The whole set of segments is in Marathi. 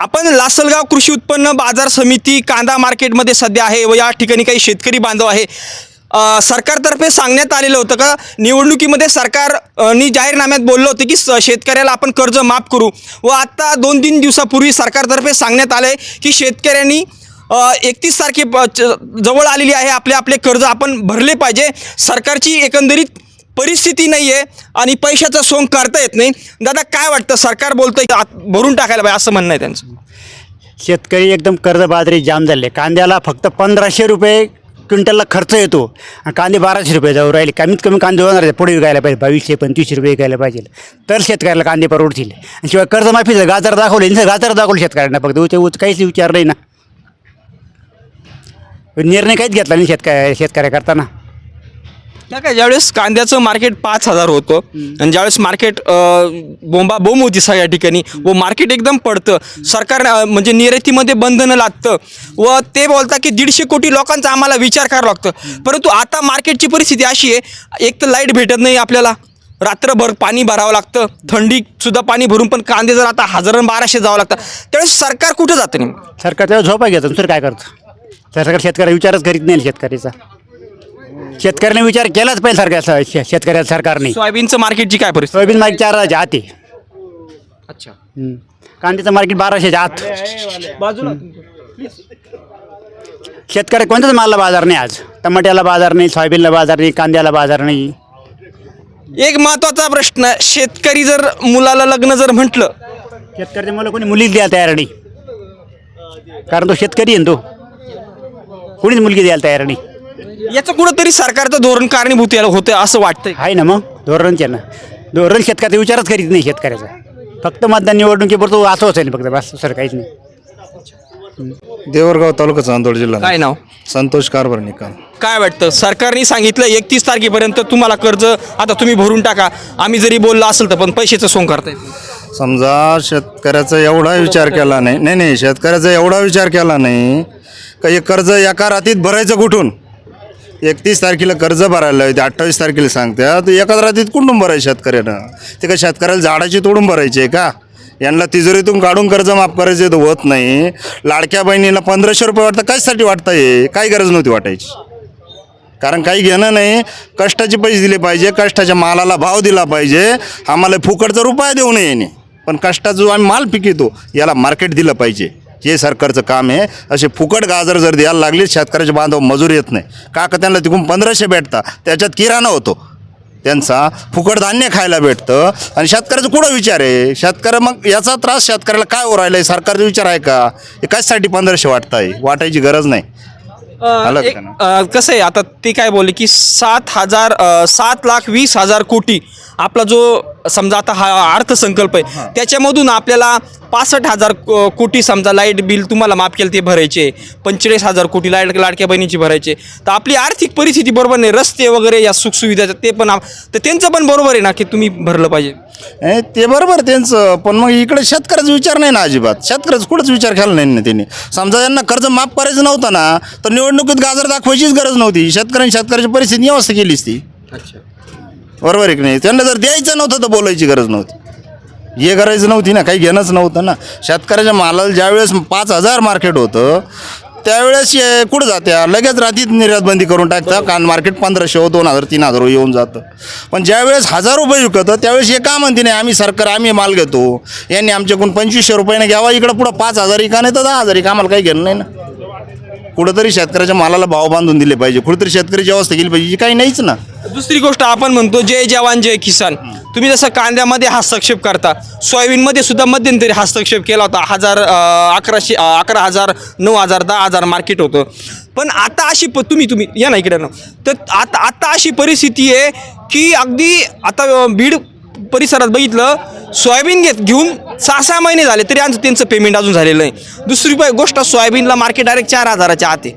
आपण लासलगाव कृषी उत्पन्न बाजार समिती कांदा मार्केटमध्ये सध्या आहे व या ठिकाणी काही शेतकरी बांधव आहे. सरकारतर्फे सांगण्यात आलेलं होतं का निवडणुकीमध्ये सरकारनी जाहीरनाम्यात बोललं होतं की स- शेतकऱ्याला आपण कर्ज माफ करू. व आत्ता दोन तीन दिवसापूर्वी सरकारतर्फे सांगण्यात आलं आहे की शेतकऱ्यांनी एकतीस तारखे जवळ आलेली आहे. आपले आपले कर्ज आपण भरले पाहिजे. सरकारची एकंदरीत परिस्थिती नाही आहे आणि पैशाचा सोंग करता येत नाही. दादा काय वाटतं? सरकार बोलतंय भरून टाकायला पाहिजे असं म्हणणं आहे त्यांचं. शेतकरी एकदम कर्जबाजारी जाम झाले. कांद्याला फक्त पंधराशे रुपये क्विंटलला खर्च येतो. आणि कांदे बाराशे रुपये जाऊ राहिले. कमीत कमी कांदे होणार पुढे विकायला पाहिजे. बावीसशे पंचवीसशे रुपये विकायला पाहिजे. तर शेतकऱ्याला कांदे परवडतील. आणि शिवाय कर्जमाफीचं गाजर दाखवले. गाजर दाखवलं शेतकऱ्यांना फक्त. उच उच काहीच विचार नाही ना. निर्णय काहीच घेतला नाही शेतकऱ्या शेतकऱ्या करताना. त्या काय ज्यावेळेस कांद्याचं मार्केट पाच हजार होतं आणि ज्यावेळेस मार्केट बोंबा बोंब होती सगळ्या ठिकाणी व मार्केट एकदम पडतं. सरकार म्हणजे निर्यातीमध्ये बंधनं लागतं. व ते बोलता की दीडशे कोटी लोकांचा आम्हाला विचार करावा लागतं. परंतु आता मार्केटची परिस्थिती अशी आहे एक तर लाइट भेटत नाही आपल्याला. रात्रभर पाणी भरावं लागतं. थंडीत सुद्धा पाणी भरून पण कांदे जर आता हजार बाराशे जावं लागतं त्यावेळेस सरकार कुठं जातं नेमकं? सरकार त्याला झोपा घेतं. दुसरं काय करतं? सरकार शेतकऱ्या विचारच करीत नाही शेतकऱ्याचा शेतकऱ्याने विचार केलाच पाहिजे सरकार शे- शेतकऱ्या सरकारने. सोयाबीनचं मार्केटची काय परिस्थिती? सोयाबीन मार्केट चार हजारच्या आत. आहे अच्छा. हम्म. कांद्याचं मार्केट बाराशेच्या आत. बाजूला. शेतकरी कोणत्याच मालाला बाजार नाही आज. टमाट्याला बाजार नाही सोयाबीनला बाजार नाही कांद्याला बाजार नाही. एक महत्त्वाचा प्रश्न शेतकरी जर मुलाला लग्न जर म्हटलं शेतकऱ्याच्या मला कोणी मुलीच द्यायला तयार नाही. कारण तो शेतकरी आहे ना तो. कोणीच मुलगी द्यायला तयार नाही. याचं कुठंतरी सरकारचं धोरण कारणीभूत याला होतं असं वाटतंय. आहे ना मग? धोरणच आहे ना धोरण शेतकऱ्याचा विचारच करीत नाही शेतकऱ्याचा. फक्त मतदान निवडणुकीपुरतं असं असेल फक्त बस सर काहीच नाही. देवरगाव तालुका चांदोड जिल्हा काय नाव? संतोष कारभार निकाल. काय वाटतं? सरकारने सांगितलं एकतीस तारखेपर्यंत तुम्हाला कर्ज आता तुम्ही भरून टाका. आम्ही जरी बोललो असेल तर पण पैशाचं सोंग करताय. समजा शेतकऱ्याचा एवढा विचार केला नाही. नाही नाही शेतकऱ्याचा एवढा विचार केला नाही का हे कर्ज एका रात्रीत भरायचं कुठून? एकतीस तारखेला कर्ज भरायला होते अठ्ठावीस तारखेला सांगतात एकाच रात्रीत कुठून भरायचं शेतकऱ्यानं? ते का शेतकऱ्याला झाडाची तोडून भरायचे का? यांना तिजोरीतून काढून कर्ज माफ करायचे तर होत नाही. लाडक्या बहिणीला पंधराशे रुपये वाटतं कशासाठी वाटतं हे? काही गरज नव्हती वाटायची. कारण काही घेणं नाही. कष्टाचे पैसे दिले पाहिजे कष्टाच्या मालाला भाव दिला पाहिजे. आम्हाला फुकटचा रुपया देऊ नये पण कष्टाचा जो आम्ही माल पिकवतो याला मार्केट दिलं पाहिजे. हे सरकारचं काम आहे असे फुकट गाजर जर द्यायला लागले शेतकऱ्याचे बांधव मजूर येत नाही. का का त्यांना तिकडून पंधराशे भेटता त्याच्यात किराणा होतो. त्यांचा फुकट धान्य खायला भेटतं. आणि शेतकऱ्याचा कुठं विचार आहे? शेतकऱ्या मग याचा त्रास शेतकऱ्याला काय ओरायला आहे सरकारचा विचार आहे का? हे कशासाठी पंधराशे वाटताय? वाटायची गरज नाही. आलं का ना? कसं आहे? आता ते काय बोलले की सात हजार अं, सात लाख वीस हजार कोटी आपला जो समजा आता हा अर्थसंकल्प आहे त्याच्यामधून आपल्याला पासष्ट हजार कोटी समजा लाइट बिल तुम्हाला माफ केलं ते भरायचे पंचेचाळीस हजार कोटी लाइट लाडक्या बहिणीची भरायचे. तर आपली आर्थिक परिस्थिती बरोबर नाही रस्ते वगैरे या सुखसुविधा ते पण तर त्यांचं पण बरोबर आहे ना की तुम्ही भरलं पाहिजे? ते बरोबर त्यांचं पण मग इकडे शेतकऱ्याचा विचार नाही ना अजिबात. शेतकऱ्याचा कुठंच विचार केला नाही ना त्यांनी. समजा यांना कर्ज माफ करायचं नव्हतं ना तर निवडणुकीत गाजर दाखवायचीच गरज नव्हती. शेतकऱ्यांनी शेतकऱ्याची परिस्थिती अवस्था केलीच ती. बरोबर आहे की नाही? त्यांना जर द्यायचं नव्हतं तर बोलायची गरज नव्हती. हे करायचं नव्हती ना काही घेणंच नव्हतं ना. शेतकऱ्याच्या मालाला ज्यावेळेस पाच हजार मार्केट होतं त्यावेळेस हे कुठं जात्या? लगेच रात्रीत निर्यातबंदी करून टाकतं. कारण मार्केट पंधराशे हो दोन हजार तीन हजार येऊन जातं. पण ज्यावेळेस हजार रुपये विकतं त्यावेळेस हे का म्हणते नाही आम्ही सरकार आम्ही माल घेतो. यांनी आमच्याकडून पंचवीसशे रुपयाने घ्यावा इकडं पुढं पाच हजार इका नाही तर दहा हजार इका आम्हाला काही घेणं नाही ना. कुठंतरी शेतकऱ्याच्या मालाला भाव बांधून दिले पाहिजे. कुठेतरी शेतकऱ्याची अवस्था केली पाहिजे काही नाहीच ना. दुसरी गोष्ट आपण म्हणतो जय जवान जय किसान. तुम्ही जसं कांद्यामध्ये हस्तक्षेप करता सोयाबीनमध्ये सुद्धा मध्यंतरी हस्तक्षेप केला होता. हजार अकराशे अकरा हजार नऊ हजार दहा हजार मार्केट होतं. पण आता अशी प तुम्ही तुम्ही या ना इकडे ना. तर आता आता अशी परिस्थिती आहे की अगदी आता बीड परिसरात बघितलं सोयाबीन घेत घेऊन सहा सहा महिने झाले तरी आज त्यांचं पेमेंट अजून झालेलं नाही. दुसरी गोष्ट सोयाबीनला मार्केट डायरेक्ट चार हजाराच्या आत आहे.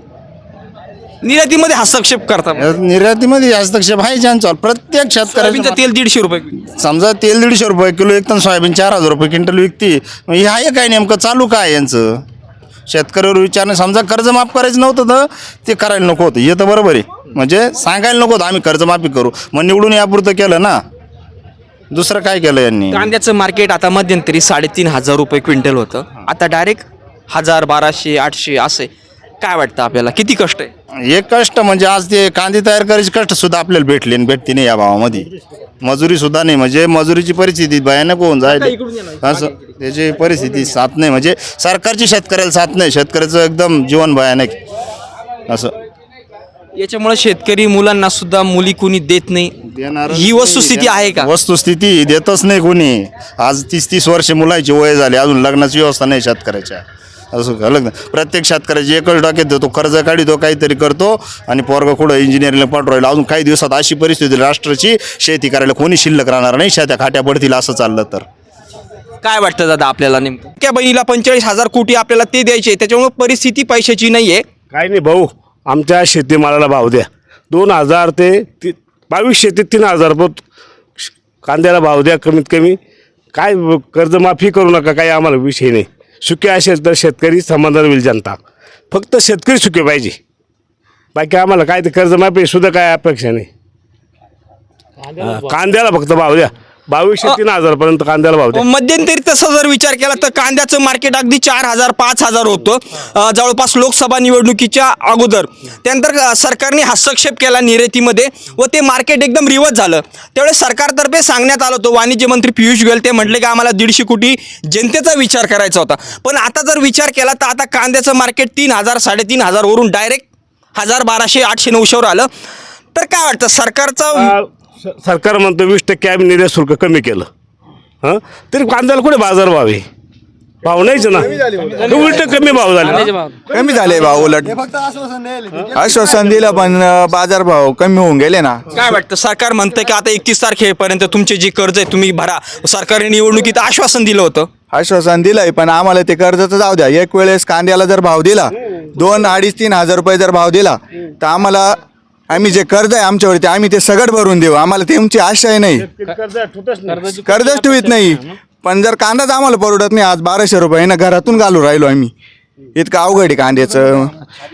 निर्यातीमध्ये हस्तक्षेप करता या निर्यातीमध्ये हस्तक्षेप आहे ज्यांचा. प्रत्येक सोयाबीनचं शेतकऱ्याच्या तेल दीडशे रुपये समजा तेल दीडशे रुपये किलो एक टन सोयाबीन चार हजार रुपये क्विंटल विकते. मग हे आहे काय नेमकं? चालू काय यांचं? शेतकऱ्यावर विचारणं समजा कर्ज माफ करायचं नव्हतं तर ते करायला नको होतं. हे तर बरोबर आहे. म्हणजे सांगायला नको होतं आम्ही कर्जमाफी करू. मग निवडून यापुरतं केलं ना. दुसरं काय केलं यांनी? कांद्याचं मार्केट आता मध्यंतरी साडेतीन हजार रुपये क्विंटल होतं. आता डायरेक्ट हजार बाराशे आठशे असे. काय वाटतं आपल्याला? किती कष्ट आहे? एक कष्ट म्हणजे आज ते कांदे तयार करायचे कष्ट सुद्धा आपल्याला भेटले आणि भेटते नाही या भावामध्ये. मजुरी सुद्धा नाही. म्हणजे मजुरीची परिस्थिती भयानक होऊन जाईल. असं त्याची परिस्थिती साथ नाही. म्हणजे सरकारची शेतकऱ्याला साथ नाही. शेतकऱ्याचं एकदम जीवन भयानक. असं. याच्यामुळे शेतकरी मुलांना सुद्धा मुली कुणी देत नाही. देणारच ही वस्तुस्थिती आहे का? वस्तुस्थिती देतच नाही कोणी. आज तीस तीस वर्ष मुलाची वय झाली अजून लग्नाची व्यवस्था नाही शेतकऱ्याच्या. असं का? लग्न प्रत्येक शेतकऱ्याची एकच डोक्यात देतो कर्ज काढितो काहीतरी करतो आणि पोरगा कुठं इंजिनिअरिंगला पाठवायला अजून काही दिवसात अशी परिस्थिती राष्ट्राची शेती करायला कोणी शिल्लक राहणार नाही शेत्या खाट्या पडतील असं चाललं तर. काय वाटतं दादा आपल्याला नेमकं? त्या बहिणीला पंचेचाळीस हजार कोटी आपल्याला ते द्यायचे त्याच्यामुळे परिस्थिती पैशाची नाही आहे काही नाही भाऊ. आमच्या शेतीमालाला भाव द्या. दोन हजार ते ती बावीसशे ते तीन हजार रुपये कांद्याला भाव द्या कमीत कमी. काय कर्जमाफी करू नका काही आम्हाला विषय नाही. सुखे असेल तर शेतकरी समाधान होईल जनता. फक्त शेतकरी सुखे पाहिजे. बाकी आम्हाला काय ते कर्जमाफी सुद्धा काय अपेक्षा नाही. कांद्याला फक्त भाव द्या. बावीसशे तीन हजारपर्यंत कांद्याला भाव द्या मध्यंतरी तसा जर विचार केला तर कांद्याचं मार्केट अगदी चार हजार पाच हजार होतं. अ, जवळपास लोकसभा निवडणुकीच्या अगोदर. त्यानंतर अ, सरकारने हस्तक्षेप केला निर्यातीमध्ये व ते मार्केट एकदम रिवर्स झालं. त्यावेळेस सरकारतर्फे सांगण्यात आलं होतं वाणिज्य मंत्री पियुष गोयल ते म्हटले की आम्हाला दीडशे कोटी जनतेचा विचार करायचा होता. पण आता जर विचार केला तर आता कांद्याचं मार्केट तीन हजार साडेतीन हजारवरून डायरेक्ट हजार बाराशे आठशे नऊशेवर आलं. तर काय वाटतं? सरकारचा सरकार म्हणतं वीस टक्के आम्ही निर्यात शुल्क कमी केलं. हां? तरी कांद्याला कुठे बाजार भाव आहे? भाव नाहीच ना. ते उलट. कमी भाव झाले. कमी झाले भाव उलट. आश्वासन दिलं. पण अं, बाजारभाव कमी होऊन गेले ना. काय वाटतं? सरकार म्हणतं की आता एकतीस तारखेपर्यंत तुमचे जे कर्ज आहे तुम्ही भरा. सरकारने निवडणुकीत आश्वासन दिलं होतं. आश्वासन दिलंय पण आम्हाला ते कर्जाचं जाऊ द्या. एक वेळेस कांद्याला जर भाव दिला दोन अडीच तीन हजार रुपये जर भाव दिला तर आम्हाला आम्ही जे कर्ज आहे आमच्यावरती आम्ही ते सगळं भरून देऊ. आम्हाला तुमची आशाही नाही. कर्जच ठेवीत नाही. पण जर कांदाच आम्हाला परवडत नाही आज बाराशे रुपये घरातून घालू राहिलो आम्ही. इतकं अवघड आहे कांद्याचं.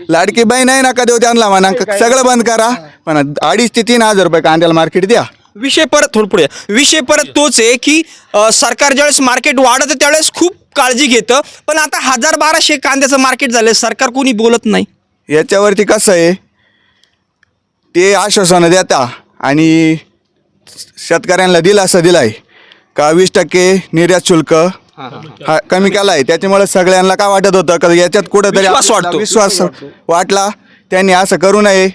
लाडकी बाई नाही नका देऊ त्यांना म्हणा सगळं बंद करा. पण अडीच ते तीन हजार रुपये कांद्याला मार्केट द्या. विषय परत थोडं पुढे. विषय परत तोच आहे की सरकार ज्यावेळेस मार्केट वाढतं त्यावेळेस खूप काळजी घेतं. पण आता हजार बाराशे कांद्याचं मार्केट झालं सरकार कोणी बोलत नाही. याच्यावरती कसं आहे? ते आश्वासनं देता आणि शेतकऱ्यांना दिलासा दिलाय का वीस टक्के निर्यात शुल्क हा कमी केला आहे त्याच्यामुळे सगळ्यांना काय वाटत होतं? का याच्यात कुठंतरी वाटतो. विश्वास वाटला. त्यांनी असं करू नये.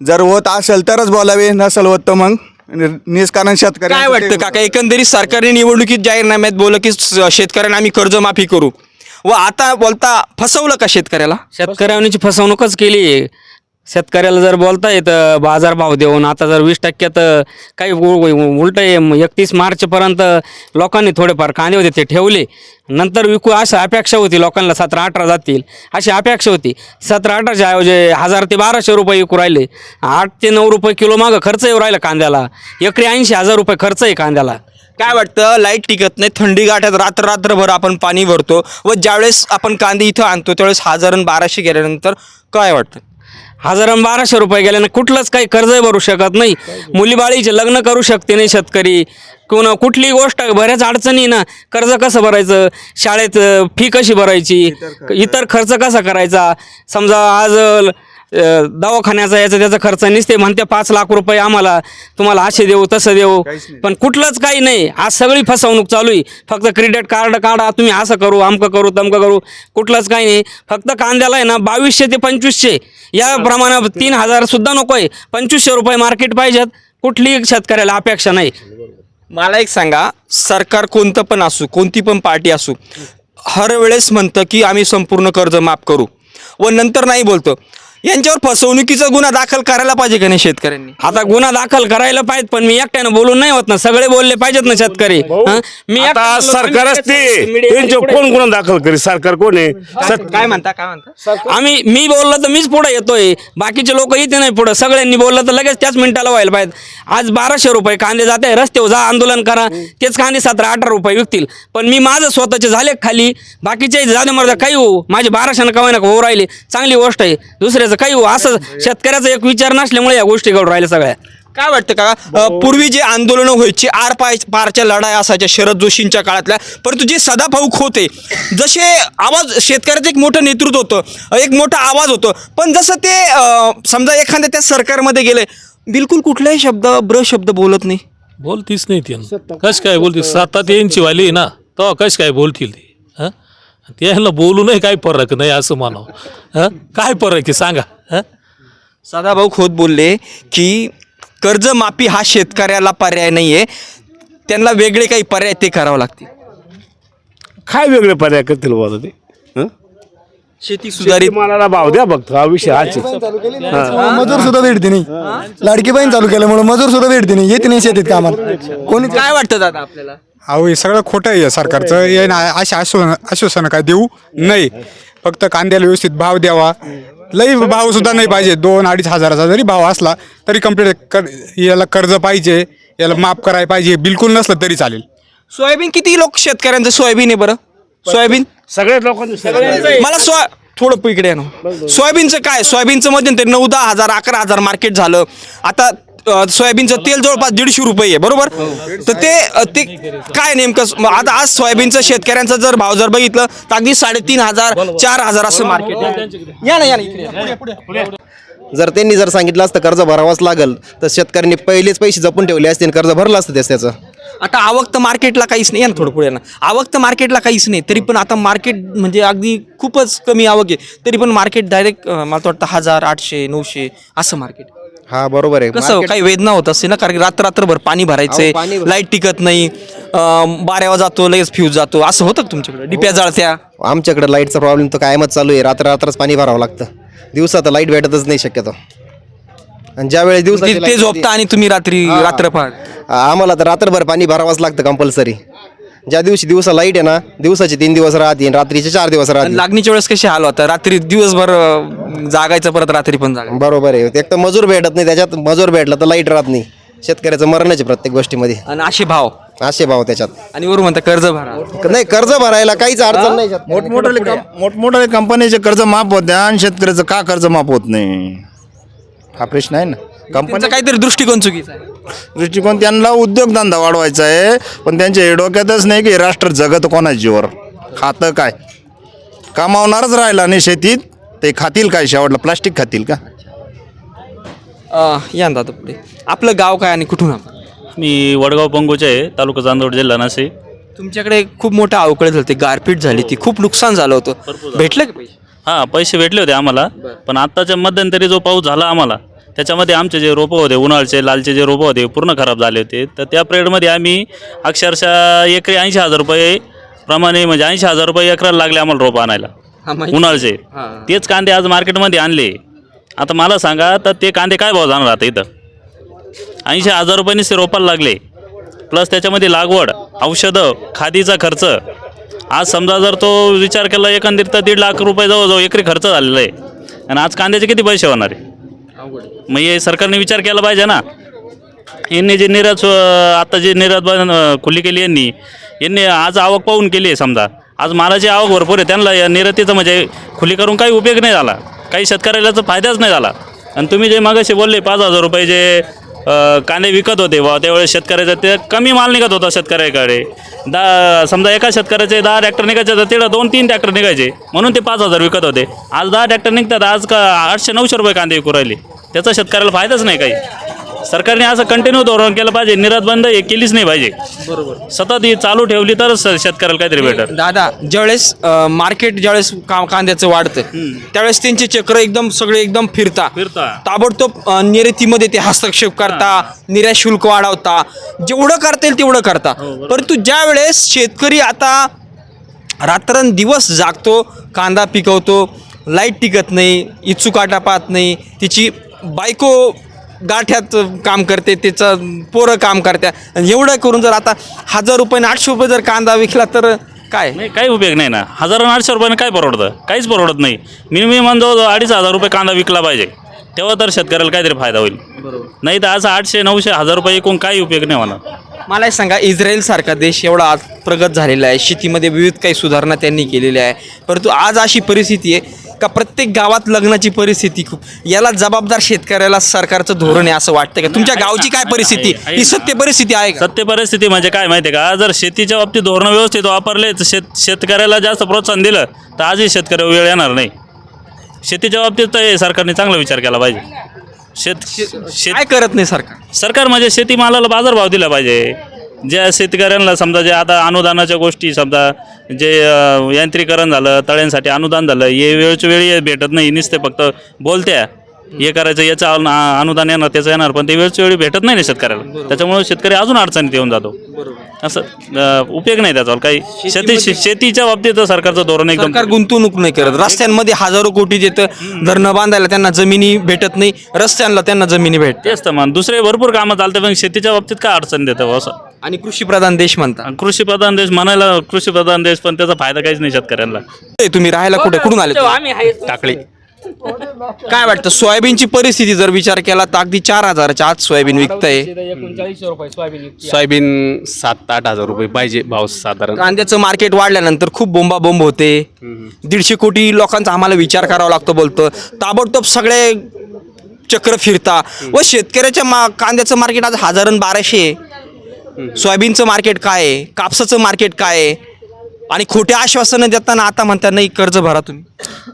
जर होत असेल तरच बोलावे नसेल होत तर मग निष्कारण शेतकरी काय वाटतं काका? एकंदरीत सरकारने निवडणुकीत जाहीरनाम्यात बोललं की शेतकऱ्यांना आम्ही कर्जमाफी करू. व आता बोलता फसवलं का शेतकऱ्याला? शेतकऱ्यांची फसवणूकच केली. आहे शेतकऱ्याला जर बोलता येतं बाजारभाव देऊन आता जर वीस टक्क्यात काही उलट एकतीस मार्चपर्यंत लोकांनी थोडेफार कांदे होते ते ठेवले. नंतर विकू अशा अपेक्षा होती लोकांना सतरा अठरा जातील. अशी अपेक्षा होती. सतरा अठराच्या ऐवजी हजार ते बाराशे रुपये विकू राहिले. आठ ते नऊ रुपये किलो मागं खर्च येऊ राहिला कांद्याला. एकरी ऐंशी हजार रुपये खर्च आहे कांद्याला. काय वाटतं? लाइट टिकत नाही थंडी गाठ्यात रात्र रात्रभर आपण पाणी भरतो व ज्यावेळेस आपण कांदे इथं आणतो त्यावेळेस हजार आणि बाराशे गेल्यानंतर काय वाटतं? हजार आणि बाराशे रुपये गेल्यानं कुठलंच काही कर्जही भरू शकत नाही. मुलीबाळीचे लग्न करू शकते नाही शेतकरी. कोण कुठलीही गोष्ट बऱ्याच अडचणी ना. कर्ज कसं भरायचं? शाळेत फी कशी भरायची? इतर खर्च कसा करायचा? समजा आज दवाखान्याचा याचा त्याचा खर्च निसते म्हणते पाच लाख रुपये आम्हाला तुम्हाला असे देऊ तसं देऊ. पण कुठलंच काही नाही. आज सगळी फसवणूक चालू आहे. फक्त क्रेडिट कार्ड काढा तुम्ही असं करू आमकं करू तमकं करू. कुठलंच काही नाही. फक्त कांद्याला आहे ना बावीसशे ते पंचवीसशे. या प्रमाणात तीन हजार सुद्धा नको आहे पंचवीसशे रुपये मार्केट पाहिजेत. कुठलीही शेतकऱ्याला अपेक्षा नाही. मला एक सांगा सरकार कोणतं पण असू कोणती पण पार्टी असू हर वेळेस म्हणतं की आम्ही संपूर्ण कर्ज माफ करू. व नंतर नाही बोलतो. यांच्यावर फसवणुकीचा गुन्हा दाखल करायला पाहिजे का नाही शेतकऱ्यांनी? आता गुन्हा दाखल करायला पाहिजेत पण मी एकट्यानं बोलून नाही होत ना. सगळे बोलले पाहिजेत ना शेतकरी. हं? मी आता एकट्यानं बोललो, सरकारच पण ते मीडिया- त्यांचे कोण गुन्हा दाखल करी सरकार कोण आहे? सत- काय म्हणता? काय म्हणता? आम्ही मी बोललो तर मीच पुढे येतोय. बाकीचे लोक येते नाही पुढे. सगळ्यांनी बोललं तर लगेच त्याच मिनिटाला व्हायला पाहिजे आज बाराशे रुपये कांदे जाते रस्त्यावर जा आंदोलन करा. तेच कांदे सतरा अठरा रुपये विकतील. पण मी माझं स्वतःचे झाले खाली. बाकीचे जाणे मला काही हो माझे बाराशेनं कमाई नका होऊ राहिले. चांगली गोष्ट आहे. दुसऱ्याचं काही हो असं शेतकऱ्याचा एक विचार नसल्यामुळे या गोष्टी घडून राहिल्या सगळ्या. काय वाटतं का अ, पूर्वी जे आंदोलनं व्हायची आर पाय पारच्या लढाई असायच्या शरद जोशींच्या काळातल्या परंतु जे सदाभाऊक होते जसे आवाज शेतकऱ्याचं एक मोठं नेतृत्व होतं एक मोठा आवाज होतो पण जसं ते अ, समजा एखाद्या त्या सरकारमध्ये गेले बिलकुल कुठलाही शब्द ब्र शब्द बोलत नाही. बोलतीच नाही ती. कश काय बोलतील सत्ता त्यांची वाली ना तेव्हा कश काय बोलतील ती? हां त्यांना बोलू नाही काय फरक नाही असं म्हणावं. हां? काय फरक आहे सांगा. हां? सदाभाऊ खोत बोलले की कर्जमाफी हा शेतकऱ्याला पर्याय नाही आहे त्यांना वेगळे काही पर्याय ते करावं लागतील. काय वेगळे पर्याय करतील बोला ते? शेती सुधारित शेतीमालाला भाव द्या फक्त हा विषय हाच आहे. मजूर सुद्धा भेटते नाही. लाडकी बहीण चालू केल्यामुळे मजूर सुद्धा भेटते नाही. येते नाही शेतीत कामाला. कोणी काय वाटतं दादा आपल्याला? अहो हे सगळं खोटं आहे सरकारचं. हे ना अशा आश्वासन आश्वासनं काय देऊ नाही. फक्त कांद्याला व्यवस्थित भाव द्यावा. लई भाव सुद्धा नाही पाहिजे. दोन अडीच हजाराचा जरी भाव असला तरी कंप्लीट कर याला कर्ज पाहिजे. याला माफ करायला पाहिजे. बिलकुल नसलं तरी चालेल. सोयाबीन किती लोक शेतकऱ्यांचं सोयाबीन आहे बरं? सोयाबीन? सगळ्याच लोकांनी मला सोया थोडं प- इकडे या ना. सोयाबीनचं काय? सोयाबीनचं मध्यंतरी नऊ दहा हजार अकरा हजार मार्केट झालं. आता अ, सोयाबीनचं तेल जवळपास दीडशे रुपये आहे बरोबर? तर ते अ, ते काय नेमकं स- मग आता आज सोयाबीनचं शेतकऱ्यांचा जर भाव जर बघितलं तर अगदी साडेतीन हजार चार हजार असं मार्केट आहे. या ना या ना इकडे या. जर त्यांनी जर सांगितलं असतं कर्ज भरावाच लागल तर शेतकऱ्यांनी पहिलेच पैसे जपून ठेवले असते आणि कर्ज भरलं असतं त्याच. त्याचं आता आवक तर मार्केटला काहीच नाही. या ना थोडं पुढे ना. आवक तर मार्केटला काहीच नाही. तरी पण आता मार्केट म्हणजे अगदी खूपच कमी आवक आहे. तरी पण मार्केट डायरेक्ट मला वाटतं हजार आठशे नऊशे असं मार्केट. हा बरोबर आहे. कसं Market- काही वेदना होत असते ना? कारण रात्र रात्रभर पाणी भरायचंय लाइट टिकत नाही बाऱ्यावर जातो लगेच फ्यूज जातो. असं होतं तुमच्याकडे? डिप्या जळत्या? आमच्याकडे लाईटचा प्रॉब्लेम तर कायमच चालू आहे. रात्र रात्रच पाणी भरावं लागतं. दिवसा तर लाइट भेटतच नाही शक्यतो. आणि ज्या वेळेस दिवसा ते- ते झोपता आणि तुम्ही रात्री रात्र आम्हाला तर रात्रभर पाणी भरावंच लागतं कंपल्सरी ज्या दिवशी दिवसा लाइट आहे ना दिवसाचे तीन दिवस राहते आणि रात्रीचे चार दिवस राहते लागणीच्या वेळेस कसे हाल होता? रात्री दिवसभर अं, जागायचं परत रात्री पण जागा बरोबर आहे. एक तर मजूर भेटत नाही त्याच्यात मजूर भेटला तर लाइट राहत नाही. शेतकऱ्याचं मरणच आहे प्रत्येक गोष्टीमध्ये. आणि असे भाव. असे भाव त्याच्यात. आणि वरून म्हणता कर्ज भरा. नाही कर्ज भरायला काहीच अडचण नाही. मोठमोठाले कं- मोठमोठाले कंपनीचे कर्ज माफ होते आणि शेतकऱ्याचं का कर्ज माफ होत नाही? हा प्रश्न आहे ना. कंपनी त्यांचा काहीतरी दृष्टिकोन चुकीचा आहे. दृष्टिकोन त्यांना उद्योगधंदा वाढवायचा आहे पण त्यांच्या हे डोक्यातच नाही की राष्ट्र जगत कोणाच्या जीवर खातं काय? कमावणारच राहिला नाही शेतीत ते खातील काय शेवटला? प्लास्टिक खातील का? अं, या ना दादा पुढे. आपलं गाव काय आणि कुठून आपण मी वडगाव पंगोचे आहे तालुका चांदवड जिल्हा नाशिक. तुमच्याकडे खूप मोठं अवकळे झाले गारपीट झाली ती खूप नुकसान झालं होतं. भेटलं का पैसे? हां पैसे भेटले होते आम्हाला पण आत्ताच्या मध्यंतरी जो पाऊस झाला आम्हाला त्याच्यामध्ये आमचे जे रोपं होते उन्हाळचे लालचे जे रोपं होते पूर्ण खराब झाले होते. तर त्या पिरियडमध्ये आम्ही अक्षरशः एकरी ऐंशी हजार रुपये प्रमाणे म्हणजे ऐंशी हजार रुपये एकराला लागले आम्हाला रोपं आणायला. उन्हाळचे. तेच कांदे आज मार्केटमध्ये आणले. आता मला सांगा तर ते कांदे काय भाव जाणार आता इथं? ऐंशी हजार रुपयांनी ते रोपाला लागले. प्लस त्याच्यामध्ये लागवड औषधं खादीचा खर्च. आज समजा जर तो विचार केला एकंदरीत तर दीड लाख रुपये जवळजवळ एकरी खर्च झालेला आहे. आणि आज कांद्याचे किती पैसे होणार आहे? मग हे सरकारने विचार केला पाहिजे ना. यांनी जे निर्यात आता जे निर्यात खुली केली यांनी यांनी आज आवक पाहून केली आहे समजा. आज मालाची आवक भरपूर आहे. त्यांना या निर्यातीचं म्हणजे खुली करून काही उपयोग नाही झाला. काही शेतकऱ्याला तर फायदाच नाही झाला. आणि तुम्ही जे मागाशी बोलले पाच हजार रुपये जे कांदे विकत होते बा त्यावेळेस शेतकऱ्याचा ते कमी माल निघत होता शेतकऱ्याकडे. दहा समजा एका शेतकऱ्याचे दहा ट्रॅक्टर निघायचे तर तिथं दोन तीन ट्रॅक्टर निघायचे. म्हणून ते पाच हजार विकत होते. आज दहा ट्रॅक्टर निघतात आज का आठशे नऊशे रुपये कांदे विकू राहिले. त्याचा शेतकऱ्याला फायदाच नाही काही. सरकारने असं कंटिन्यू धोरण केलं पाहिजे. निर्यात बंद हे केलीच नाही पाहिजे. बरोबर. सतत ही चालू ठेवली तरच शेतकऱ्याला काहीतरी भेटत दादा ज्यावेळेस अं, मार्केट ज्यावेळेस का कांद्याचं वाढतं त्यावेळेस त्यांचे चक्र एकदम सगळे एकदम फिरता. फिरता. ताबडतोब अं, निर्यातीमध्ये ते हस्तक्षेप करता निर्यात शुल्क वाढवता. जेवढं करता येईल तेवढं करता. परंतु ज्या वेळेस शेतकरी आता रात्रंदिवस जागतो कांदा पिकवतो लाइट टिकत नाही इचुकाटा पाहत नाही तिची बायको गाठ्यात काम करते त्याचं पोरं काम करत्या आणि एवढं करून जर आता हजार रुपये आणि आठशे रुपये जर कांदा विकला तर काय? नाही काही उपयोग नाही ना. हजार आणि आठशे रुपयाने काय परवडतं? काहीच परवडत नाही. मिनिमम जवळजवळ अडीच हजार रुपये कांदा विकला पाहिजे. तेव्हा तर शेतकऱ्याला काहीतरी फायदा होईल. नाही तर असं आठशे नऊशे हजार रुपये एकूण काही उपयोग नाही होणार. मला एक सांगा इस्रायल सारखा देश एवढा आज प्रगत झालेला आहे. शेतीमध्ये विविध काही सुधारणा त्यांनी केलेल्या आहे. परंतु आज अशी परिस्थिती आहे का प्रत्येक गावात लग्नाची परिस्थिती खूप याला जबाबदार शेतकऱ्याला सरकारचं धोरण आहे असं वाटतं का? तुमच्या गावची काय परिस्थिती? ही सत्य परिस्थिती आहे का? सत्य परिस्थिती म्हणजे काय माहिती आहे का? जर शेतीच्या बाबतीत धोरणं व्यवस्थित वापरले तर शेत शेतकऱ्याला जास्त प्रोत्साहन दिलं तर आजही शेतकऱ्या वेळ येणार नाही. शेतीच्या बाबतीत तर हे सरकारने चांगला विचार केला पाहिजे. शेत शेत काय करत नाही सरकार? सरकार म्हणजे शेतीमालाला बाजारभाव दिला पाहिजे. ज्या शेतकऱ्यांना समजा जे आता अनुदानाच्या गोष्टी समजा जे अ, यांत्रिकरण झालं तळ्यांसाठी अनुदान झालं हे वेळच्या वेळी भेटत नाही नुसते फक्त बोलत्या. हे करायचं याचं अनु- अनुदान येणार त्याचं येणार पण ते वेळच्या वेळी भेटत नाही ना शेतकऱ्याला. त्याच्यामुळे शेतकरी अजून अडचणीत येऊन जातो. असं अ, उपयोग नाही त्याचा. काही शेती शेतीच्या बाबतीत तर सरकारचं धोरण एकदम सरकार गुंतवणूक नाही करत. रस्त्यांमध्ये हजारो कोटी देतं धरणं बांधायला त्यांना जमिनी भेटत नाही रस्त्यांना त्यांना जमिनी भेटते तेच तर मग दुसरे भरपूर कामं चालते पण शेतीच्या बाबतीत काय अडचण देतं बुवा असं? आणि कृषी प्रधान देश म्हणता. आणि कृषी प्रधान देश म्हणायला कृषी प्रधान देश पण त्याचा फायदा काहीच नाही शेतकऱ्यांना. ए, तुम्ही राहायला कुठे? कुठून आले तुम्ही? आम्ही. टाकळी. काय वाटतं सोयाबीनची परिस्थिती जर विचार केला तर अगदी चार हजाराच्या आत सोयाबीन विकतंय. एकोणचाळीसशे रुपये सोयाबीन सात आठ हजार रुपये पाहिजे भाव साधारण. कांद्याचं मार्केट वाढल्यानंतर खूप बोंबाबोंब होते. दीडशे कोटी लोकांचा आम्हाला विचार करावा लागतो बोलतो. ताबडतोब सगळे चक्र फिरता. व शेतकऱ्याच्या मा कांद्याचं मार्केट आज हजार बाराशे आहे. सोयाबीनचं मार्केट काय आहे? कापसाचं मार्केट काय आहे? आणि खोटे आश्वासनं देताना आता म्हणता नाही कर्ज भरा तुम्ही.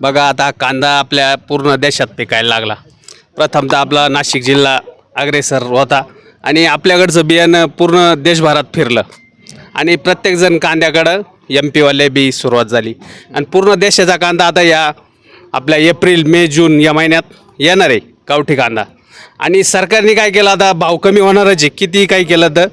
बघा आता कांदा आपल्या पूर्ण देशात पिकायला लागला. प्रथमतः आपला नाशिक जिल्हा अग्रेसर होता आणि आपल्याकडचं बियाणं पूर्ण देशभरात फिरलं. आणि प्रत्येकजण कांद्याकडं एम पीवाले बी सुरुवात झाली. आणि पूर्ण देशाचा कांदा आता या आपल्या एप्रिल मे जून या महिन्यात येणार आहे गावठी कांदा. आणि सरकारने काय केलं आता? भाव कमी होणारच आहे. किती काय केलं तर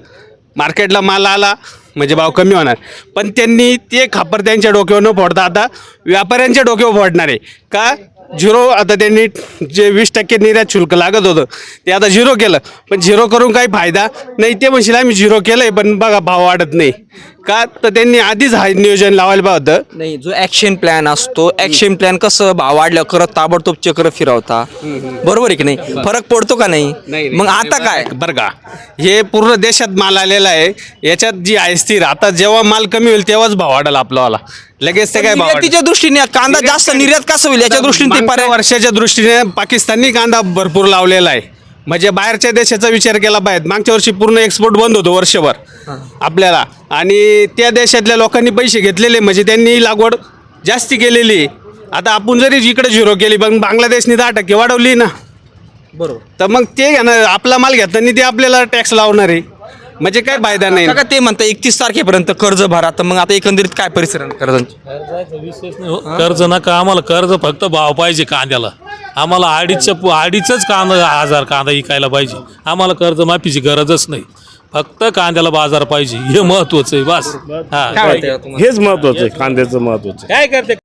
मार्केटला माल आला म्हणजे भाव कमी होणार. पण त्यांनी ते खापर त्यांच्या डोक्यावर न फोडता आता व्यापाऱ्यांच्या डोक्यावर फोडणार आहे. का? झिरो आता त्यांनी जे वीस टक्के निर्यात शुल्क लागत होतं ते आता झिरो केलं. पण झिरो करून काही फायदा नाही ते म्हणशील आम्ही झिरो केलं आहे पण बघा भाव वाढत नाही. का? तर त्यांनी आधीच हा नियोजन लावायला पाहिजे होतं. नाही जो ऍक्शन प्लॅन असतो ऍक्शन प्लॅन कसं भाव वाढलं करत ताबडतोब चक्र फिरवता. बरोबर आहे की नाही? फरक पडतो का नाही? मग आता काय? बरं का. हे पूर्ण देशात माल आलेला आहे. याच्यात जी आहे स्थिर आता जेव्हा माल कमी होईल तेव्हाच भाव वाढेल आपलावाला लगेच ते काय भाव वाढेल? निर्यातीच्या दृष्टीने कांदा जास्त निर्यात कसं होईल? याच्या दृष्टीने ते मागच्या पर्याय वर्षाच्या दृष्टीने पाकिस्ताननी कांदा भरपूर लावलेला आहे. म्हणजे बाहेरच्या देशाचा विचार केला पाहिजे. मागच्या वर्षी पूर्ण एक्सपोर्ट बंद होतो वर्षभर आपल्याला. आणि त्या देशातल्या लोकांनी पैसे घेतलेले म्हणजे त्यांनी लागवड जास्ती केलेली. आता आपण जरी इकडे झिरो केली पण बांगलादेशनी दहा टक्के वाढवली ना. बरोबर. तर मग ते घेणार आपला माल घेताना ते आपल्याला टॅक्स लावणार. आहे म्हणजे काय फायदा नाही का ते म्हणतं एकतीस तारखेपर्यंत कर्ज भरा तर मग आता एकंदरीत काय राहणार कर्जांची? हो. कर्ज नका आम्हाला कर्ज फक्त भाव पाहिजे कांद्याला. आम्हाला अडीचच्या पु- अडीचच कांदा हजार कांदा विकायला पाहिजे. आम्हाला कर्जमाफीची गरजच नाही. फक्त कांद्याला बाजार पाहिजे. हे महत्वाचं आहे बस. हा. काय वाटतं तुम्हाला हेच महत्वाचं आहे कांद्याचं महत्वाचं काय करते?